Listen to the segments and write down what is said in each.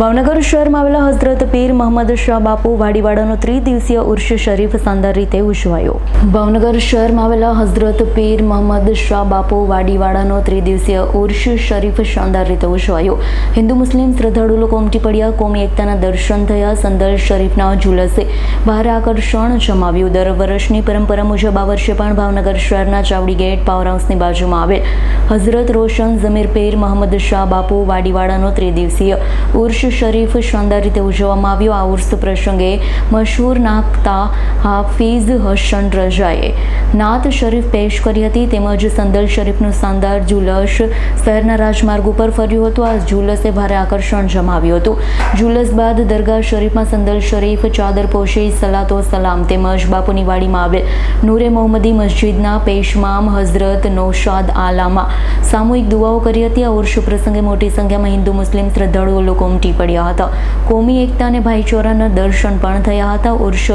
ભાવનગર શહેરમાં આવેલા હઝરત પીર મહમદ શાહ બાપુ વાડીવાડાનો ત્રિદિવસીય ઉર્ષ શરીફ શાનદાર રીતે ઉજવાયો. ભાવનગર શહેરમાં આવેલા હઝરત પીર મોહમ્મદ શાહ બાપુ વાડીવાડાનો ત્રિદિવસીય ઉર્ષ શરીફ શાનદાર રીતે ઉજવાયો. હિન્દુ મુસ્લિમ શ્રદ્ધાળુ લોકો ઉમટી પડ્યા, કોમી એકતાના દર્શન થયા, સંદર શરીફના ઝુલસે ભારે આકર્ષણ જમાવ્યું. દર વર્ષની પરંપરા મુજબ આ વર્ષે પણ ભાવનગર શહેરના ચાવડી ગેટ પાવર હાઉસની બાજુમાં આવેલ હઝરત રોશન ઝમીર પીર મહમદ શાહ બાપુ વાડીવાડાનો ત્રિદિવસીય ઉર્ષ શરીફ શાનદાર રીતે ઉજવવામાં આવ્યો. આ ઉર્સ પ્રસંગે મશહૂર નાખતા હાફિઝ હસન રજાએ નાત શરીફ પેશ કરી હતી. તેમજ સંદલ શરીફનું શાનદાર જુલસ શહેરના રાજમાર્ગ ઉપર ફર્યું હતું. આ જુલસે ભારે આકર્ષણ જમાવ્યું હતું. જુલસ બાદ દરગાહ શરીફમાં સંદલ શરીફ ચાદર પોશી સલાતો સલામ તેમજ બાપુની વાડીમાં આવેલ નૂરે મોહમ્મદી મસ્જિદના પેશમામ હઝરત નૌશાદ આલામાં સામૂહિક દુઆઓ કરી હતી. આ ઉર્ષ પ્રસંગે મોટી સંખ્યામાં હિન્દુ, મુસ્લિમ શ્રદ્ધાળુઓ લોકો ઉમટી પડ્યા હતા. કોમી એકતા અને ભાઈચારાના દર્શન પણ થયા હતા. ઉર્ષ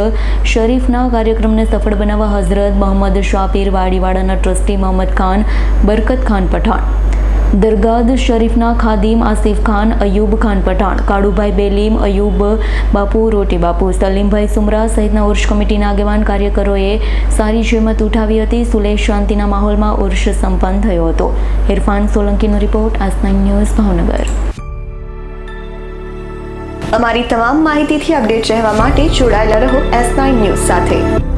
શરીફના કાર્યક્રમને સફળ બનાવવા હઝરત મોહમ્મદ શાપીર વાડીવાડાના ટ્રસ્ટી મોહમ્મદ ખાન બરકત ખાન પઠાણ દરગાદ શરીફના ખાદીમ આસિફ ખાન અયુબ ખાન પઠાણ કાળુભાઈ બેલીમ અયુબ બાપુ રોટી બાપુ સલીમભાઈ સુમરા સહિતના ઉર્ષ કમિટીના આગેવાન કાર્યકરોએ સારી જેમત ઉઠાવી હતી સુલેહ શાંતિના માહોલમાં ઉર્ષ સંપન્ન થયો હતો ઇરફાન સોલંકીનો રિપોર્ટ આસ ન્યૂઝ ભાવનગર અમારી તમામ માહિતીથી અપડેટ રહેવા માટે જોડાયેલા રહો એસ નાઇન ન્યૂઝ સાથે.